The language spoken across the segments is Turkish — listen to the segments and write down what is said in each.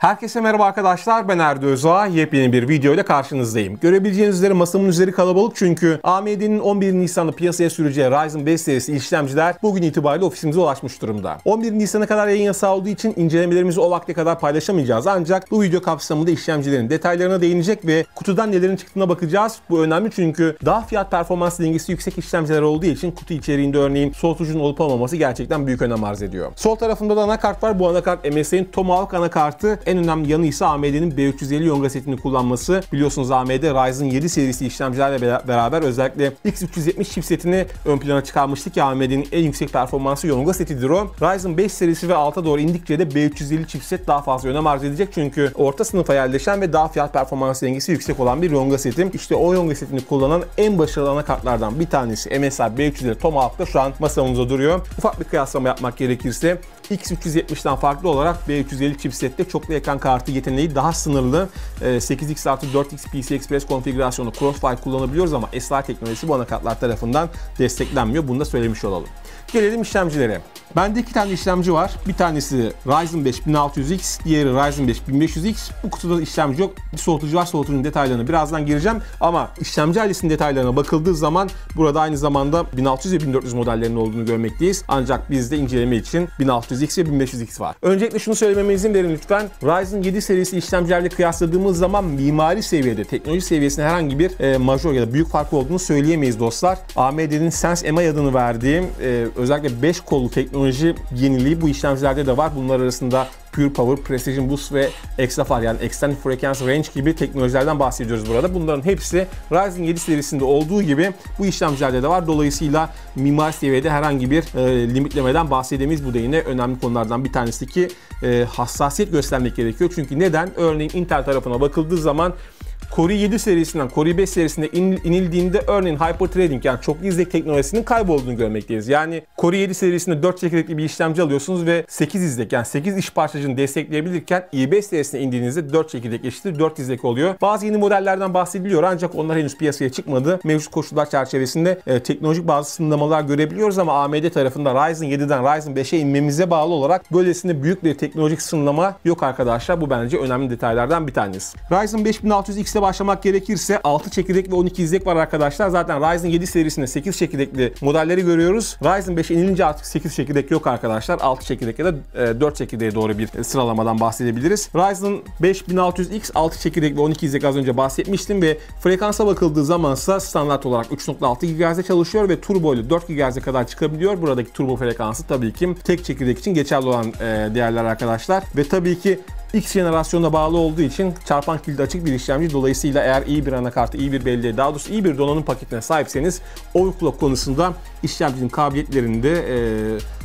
Herkese merhaba arkadaşlar ben Erdo Özağ. Yepyeni bir video ile karşınızdayım. Görebileceğiniz üzere masamın üzeri kalabalık çünkü AMD'nin 11 Nisan'da piyasaya süreceği Ryzen 5 serisi işlemciler bugün itibariyle ofisimize ulaşmış durumda. 11 Nisan'a kadar yayın yasağı olduğu için incelemelerimizi o vakte kadar paylaşamayacağız ancak bu video kapsamında işlemcilerin detaylarına değinecek ve kutudan nelerin çıktığına bakacağız. Bu önemli çünkü daha fiyat performans dengesi yüksek işlemciler olduğu için kutu içeriğinde örneğin soğutucunun olup olmaması gerçekten büyük önem arz ediyor. Sol tarafında da anakart var. Bu anakart MSI'nin Tomahawk anakartı en önemli yanı ise AMD'nin B350 Yonga setini kullanması. Biliyorsunuz AMD Ryzen 7 serisi işlemcilerle beraber özellikle X370 chipsetini ön plana çıkarmıştı ki AMD'nin en yüksek performansı Yonga setidir o. Ryzen 5 serisi ve alta doğru indikçe de B350 chipset daha fazla önem arz edecek çünkü orta sınıfa yerleşen ve daha fiyat performans dengesi yüksek olan bir Yonga setim. İşte o Yonga setini kullanan en başarılı anakartlardan bir tanesi MSI B350 Tomahawk'ta şu an masamızda duruyor. Ufak bir kıyaslama yapmak gerekirse X370'den farklı olarak B350 chipsette çoklu ekran kartı yeteneği daha sınırlı. 8x ee, artı 4x PCI Express konfigürasyonu Crossfire kullanabiliyoruz ama SLI teknolojisi bu anakartlar tarafından desteklenmiyor. Bunu da söylemiş olalım. Gelelim işlemcilere. Bende iki tane işlemci var. Bir tanesi Ryzen 5 1600X, diğeri Ryzen 5 1500X. Bu kutuda işlemci yok. Bir soğutucu var. Soğutucunun detaylarına birazdan gireceğim. Ama işlemci ailesinin detaylarına bakıldığı zaman burada aynı zamanda 1600 ve 1400 modellerinin olduğunu görmekteyiz. Ancak bizde inceleme için 1600X ve 1500X var. Öncelikle şunu söylememe izin verin lütfen. Ryzen 7 serisi işlemcilerle kıyasladığımız zaman mimari seviyede, teknoloji seviyesinde herhangi bir e, major ya da büyük fark olduğunu söyleyemeyiz dostlar. AMD'nin Sense MI adını verdiğim e, özellikle 5 kollu teknoloji yeniliği bu işlemcilerde de var. Bunlar arasında Pure Power, Precision Boost ve XFR yani Extended Frequency Range gibi teknolojilerden bahsediyoruz burada. Bunların hepsi Ryzen 7 serisinde olduğu gibi bu işlemcilerde de var. Dolayısıyla mimar seviyede herhangi bir e, limitlemeden bahsedemeyiz. Bu da yine önemli konulardan bir tanesi ki e, hassasiyet göstermek gerekiyor. Çünkü neden? Örneğin Intel tarafına bakıldığı zaman Core 7 serisinden Core 5 serisine inildiğinde örneğin Hyper Threading yani çok izlek teknolojisinin kaybolduğunu görmekteyiz. Yani Core 7 serisinde 4 çekirdekli bir işlemci alıyorsunuz ve 8 izlek yani 8 iş parçacığını destekleyebilirken i5 serisine indiğinizde 4 çekirdek eşittir 4 izlek oluyor. Bazı yeni modellerden bahsediliyor ancak onlar henüz piyasaya çıkmadı. Mevcut koşullar çerçevesinde e, teknolojik bazı sınırlamalar görebiliyoruz ama AMD tarafında Ryzen 7'den Ryzen 5'e inmemize bağlı olarak böylesine büyük bir teknolojik sınırlama yok arkadaşlar. Bu bence önemli detaylardan bir tanesi. Ryzen 5600X'te başlamak gerekirse 6 çekirdek ve 12 izlek var arkadaşlar. Zaten Ryzen 7 serisinde 8 çekirdekli modelleri görüyoruz. Ryzen 5'e inilince artık 8 çekirdek yok arkadaşlar. 6 çekirdek ya da 4 e, çekirdeğe doğru bir sıralamadan bahsedebiliriz. Ryzen 5 1600X 6 çekirdek ve 12 izlek az önce bahsetmiştim ve frekansa bakıldığı zaman ise standart olarak 3.6 GHz'de çalışıyor ve turbo ile 4 GHz'e kadar çıkabiliyor. Buradaki turbo frekansı tabii ki tek çekirdek için geçerli olan e, değerler arkadaşlar. Ve tabii ki X jenerasyonuna bağlı olduğu için çarpan kilidi açık bir işlemci. Dolayısıyla eğer iyi bir anakartı, iyi bir belleğe, daha doğrusu iyi bir donanım paketine sahipseniz overclock konusunda işlemcinin kabiliyetlerini de e,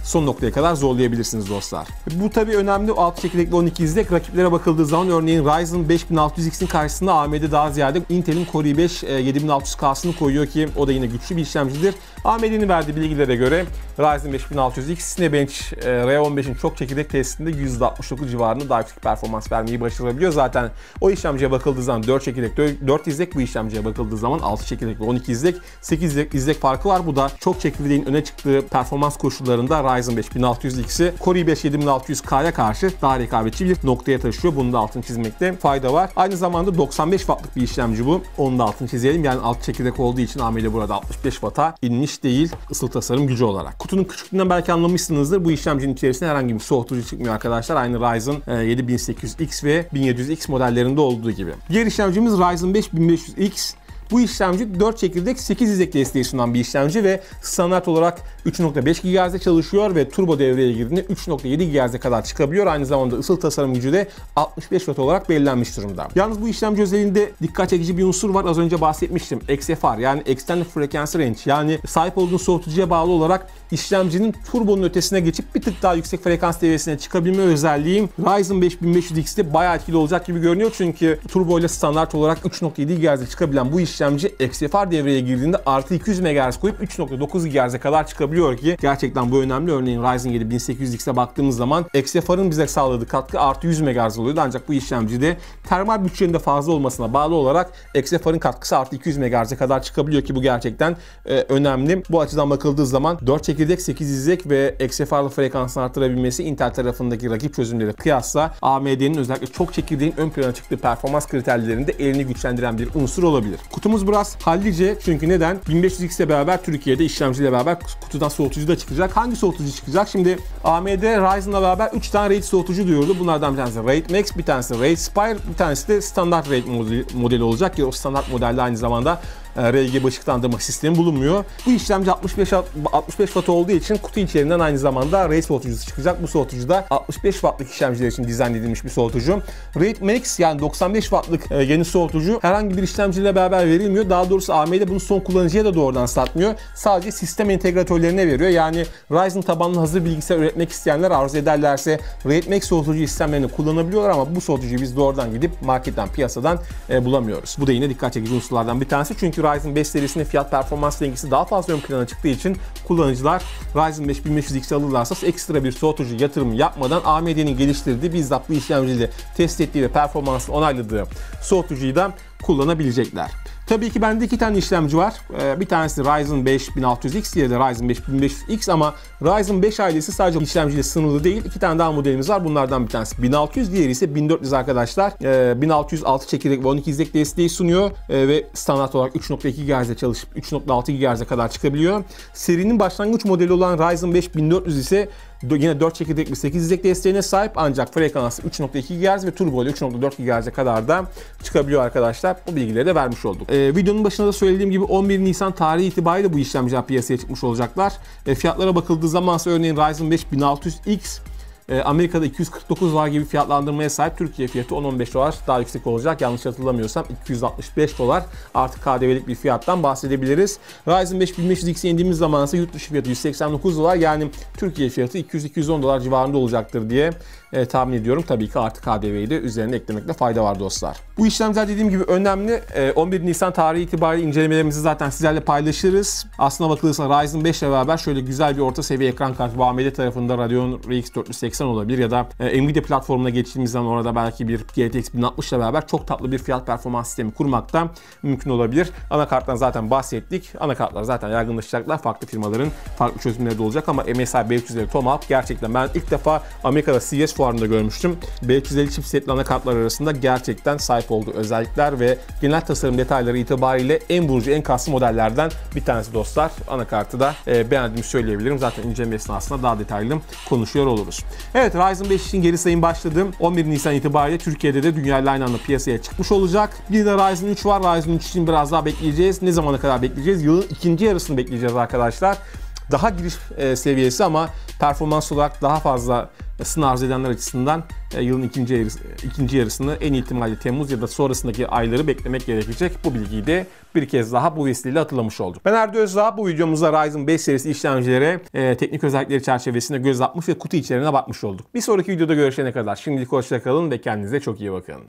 son noktaya kadar zorlayabilirsiniz dostlar. Bu tabi önemli 6 çekirdekli 12 izlek rakiplere bakıldığı zaman örneğin Ryzen 5600X'in karşısında AMD daha ziyade Intel'in Core i5 7600K'sını koyuyor ki o da yine güçlü bir işlemcidir. AMD'nin verdiği bilgilere göre Ryzen 5600X Cinebench e, R15'in çok çekirdek testinde %69 civarında daha yüksek performans vermeyi başarabiliyor. Zaten o işlemciye bakıldığı zaman 4 çekirdek 4 izlek bu işlemciye bakıldığı zaman 6 çekirdek ve 12 izlek 8 izlek, izlek farkı var. Bu da çok çekirdeğin öne çıktığı performans koşullarında Ryzen 5 1600X'i Core i5 7600K'ya karşı daha rekabetçi bir noktaya taşıyor. Bunu da altını çizmekte fayda var. Aynı zamanda 95 wattlık bir işlemci bu. Onu da altını çizelim. Yani alt çekirdek olduğu için AMD burada 65 watt'a inmiş değil ısıl tasarım gücü olarak. Kutunun küçüklüğünden belki anlamışsınızdır. Bu işlemcinin içerisinde herhangi bir soğutucu çıkmıyor arkadaşlar. Aynı Ryzen 7800X ve 1700X modellerinde olduğu gibi. Diğer işlemcimiz Ryzen 5 1500X. Bu işlemci 4 çekirdek 8 izlek desteği sunan bir işlemci ve standart olarak 3.5 GHz'de çalışıyor ve turbo devreye girdiğinde 3.7 GHz'e kadar çıkabiliyor. Aynı zamanda ısıl tasarım gücü de 65 Watt olarak belirlenmiş durumda. Yalnız bu işlemci özelliğinde dikkat çekici bir unsur var. Az önce bahsetmiştim. XFR yani Extended Frequency Range yani sahip olduğun soğutucuya bağlı olarak işlemcinin turbonun ötesine geçip bir tık daha yüksek frekans seviyesine çıkabilme özelliği Ryzen 5500X'te bayağı etkili olacak gibi görünüyor. Çünkü turbo ile standart olarak 3.7 GHz'e çıkabilen bu iş işlemci XFR devreye girdiğinde artı 200 MHz koyup 3.9 GHz'e kadar çıkabiliyor ki gerçekten bu önemli. Örneğin Ryzen 7 1800X'e baktığımız zaman XFR'ın bize sağladığı katkı artı 100 MHz oluyordu. Ancak bu işlemcide termal bütçenin de fazla olmasına bağlı olarak XFR'ın katkısı artı 200 MHz'e kadar çıkabiliyor ki bu gerçekten e, önemli. Bu açıdan bakıldığı zaman 4 çekirdek 8 izlek ve XFR'lı frekansını arttırabilmesi Intel tarafındaki rakip çözümleri kıyasla AMD'nin özellikle çok çekirdeğin ön plana çıktığı performans kriterlerinde elini güçlendiren bir unsur olabilir. Kutumuz biraz hallice çünkü neden? 1500X ile beraber Türkiye'de işlemciyle beraber kutudan soğutucu da çıkacak. Hangi soğutucu çıkacak? Şimdi AMD Ryzen'la beraber 3 tane RAID soğutucu duyurdu. Bunlardan bir tanesi RAID Max, bir tanesi RAID Spire, bir tanesi de standart RAID modeli olacak ki o standart modelde aynı zamanda e, RGB ışıklandırma sistemi bulunmuyor. Bu işlemci 65 65 watt olduğu için kutu içerisinden aynı zamanda RAID soğutucusu çıkacak. Bu soğutucu da 65 wattlık işlemciler için dizayn edilmiş bir soğutucu. RAID Max yani 95 wattlık e, yeni soğutucu herhangi bir işlemciyle beraber verilmiyor. Daha doğrusu AMD bunu son kullanıcıya da doğrudan satmıyor. Sadece sistem entegratörlerine veriyor. Yani Ryzen tabanlı hazır bilgisayar üretmek isteyenler arzu ederlerse RAID Max soğutucu sistemlerini kullanabiliyorlar ama bu soğutucuyu biz doğrudan gidip marketten, piyasadan e, bulamıyoruz. Bu da yine dikkat çekici unsurlardan bir tanesi. Çünkü Ryzen 5 serisinde fiyat performans dengesi daha fazla ön plana çıktığı için kullanıcılar Ryzen 5 1500X alırlarsa ekstra bir soğutucu yatırımı yapmadan AMD'nin geliştirdiği bizzat bu işlemciyle test ettiği ve performansını onayladığı soğutucuyu da kullanabilecekler. Tabii ki bende iki tane işlemci var. Ee, bir tanesi Ryzen 5 1600X, diğeri de Ryzen 5 1500X ama Ryzen 5 ailesi sadece işlemciyle sınırlı değil. İki tane daha modelimiz var. Bunlardan bir tanesi 1600, diğeri ise 1400 arkadaşlar. 1606 çekirdek ve 12 izlek desteği sunuyor ee, ve standart olarak 3.2 GHz'de çalışıp 3.6 GHz'e kadar çıkabiliyor. Serinin başlangıç modeli olan Ryzen 5 1400 ise yine 4 çekirdekli 8 izlek desteğine sahip ancak frekansı 3.2 GHz ve turbo ile 3.4 GHz'e kadar da çıkabiliyor arkadaşlar. Bu bilgileri de vermiş olduk. Ee, videonun başında da söylediğim gibi 11 Nisan tarihi itibariyle bu işlemciler piyasaya çıkmış olacaklar. E, fiyatlara bakıldığı zaman örneğin Ryzen 5 1600X e, Amerika'da 249 dolar gibi fiyatlandırmaya sahip. Türkiye fiyatı 10-15 dolar daha yüksek olacak. Yanlış hatırlamıyorsam 265 dolar artık KDV'lik bir fiyattan bahsedebiliriz. Ryzen 5 1500X'e indiğimiz zaman ise yurt dışı fiyatı 189 dolar yani Türkiye fiyatı 200-210 dolar civarında olacaktır diye e, tahmin ediyorum. Tabii ki artık KDV'yi de üzerine eklemekte fayda var dostlar. Bu işlemler dediğim gibi önemli. E, 11 Nisan tarihi itibariyle incelemelerimizi zaten sizlerle paylaşırız. Aslına bakılırsa Ryzen 5 ile beraber şöyle güzel bir orta seviye ekran kartı bu AMD tarafında Radeon RX 480 olabilir ya da e, Nvidia platformuna geçtiğimiz zaman orada belki bir GTX 1060 ile beraber çok tatlı bir fiyat performans sistemi kurmak da mümkün olabilir. Anakarttan zaten bahsettik. Anakartlar zaten yaygınlaşacaklar. Farklı firmaların farklı çözümleri de olacak ama MSI 550 Tomahawk gerçekten ben ilk defa Amerika'da CES fuarında görmüştüm. 550 chipsetli anakartlar arasında gerçekten sahip olduğu özellikler ve genel tasarım detayları itibariyle en vurucu, en kaslı modellerden bir tanesi dostlar. Anakartı da e, beğendiğimi söyleyebilirim. Zaten inceleme esnasında daha detaylı konuşuyor oluruz. Evet Ryzen 5 için geri sayım başladım. 11 Nisan itibariyle Türkiye'de de dünya ile aynı anda piyasaya çıkmış olacak. Bir de Ryzen 3 var. Ryzen 3 için biraz daha bekleyeceğiz. Ne zamana kadar bekleyeceğiz? Yılın ikinci yarısını bekleyeceğiz arkadaşlar daha giriş e, seviyesi ama performans olarak daha fazla ısını arz edenler açısından e, yılın ikinci, ikinci yarısını en ihtimalle Temmuz ya da sonrasındaki ayları beklemek gerekecek. Bu bilgiyi de bir kez daha bu vesileyle hatırlamış olduk. Ben Erdo Özdağ. Bu videomuzda Ryzen 5 serisi işlemcilere e, teknik özellikleri çerçevesinde göz atmış ve kutu içeriğine bakmış olduk. Bir sonraki videoda görüşene kadar şimdilik hoşçakalın ve kendinize çok iyi bakın.